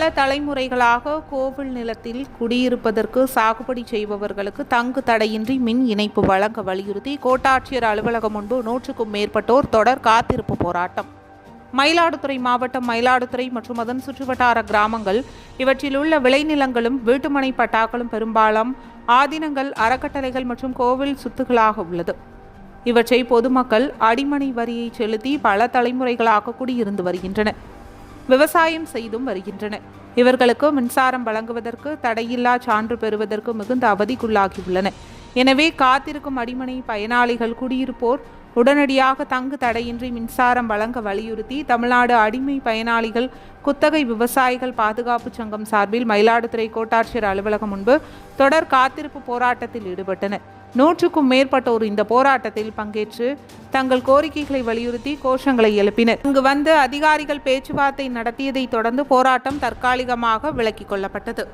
பல தலைமுறைகளாக கோவில் நிலத்தில் குடியிருப்பதற்கு சாகுபடி செய்பவர்களுக்கு தங்கு தடையின்றி மின் இணைப்பு வழங்க வலியுறுத்தி கோட்டாட்சியர் அலுவலகம் முன்பு நூற்றுக்கும் மேற்பட்டோர் தொடர் காத்திருப்பு போராட்டம். மயிலாடுதுறை மாவட்டம் மயிலாடுதுறை மற்றும் அதன் சுற்றுவட்டார கிராமங்கள் இவற்றில் உள்ள விளைநிலங்களும் வீட்டுமனை பட்டாக்களும் பெரும்பாலும் ஆதீனங்கள் அறக்கட்டளைகள் மற்றும் கோவில் சொத்துக்களாக உள்ளது. இவற்றை பொதுமக்கள் அடிமனை வரியை செலுத்தி பல தலைமுறைகளாக கூடியிருந்து வருகின்றனர். விவசாயம் செய்தும் வருகின்றனர் இவர்களுக்கு மின்சாரம் வழங்குவதற்கு தடையில்லா சான்று பெறுவதற்கு மிகுந்த அவதிக்குள்ளாகியுள்ளன. எனவே காத்திருக்கும் அடிமனை பயனாளிகள் குடியிருப்போர் உடனடியாக தங்கு தடையின்றி மின்சாரம் வழங்க வலியுறுத்தி தமிழ்நாடு அடிமை பயனாளிகள் குத்தகை விவசாயிகள் பாதுகாப்பு சங்கம் சார்பில் மயிலாடுதுறை கோட்டாட்சியர் அலுவலகம் முன்பு தொடர் காத்திருப்பு போராட்டத்தில் ஈடுபட்டனர். நூற்றுக்கும் மேற்பட்டோர் இந்த போராட்டத்தில் பங்கேற்று தங்கள் கோரிக்கைகளை வலியுறுத்தி கோஷங்களை எழுப்பினர். இங்கு வந்து அதிகாரிகள் பேச்சுவார்த்தை நடத்தியதை தொடர்ந்து போராட்டம் தற்காலிகமாக விலக்கிக் கொள்ளப்பட்டது.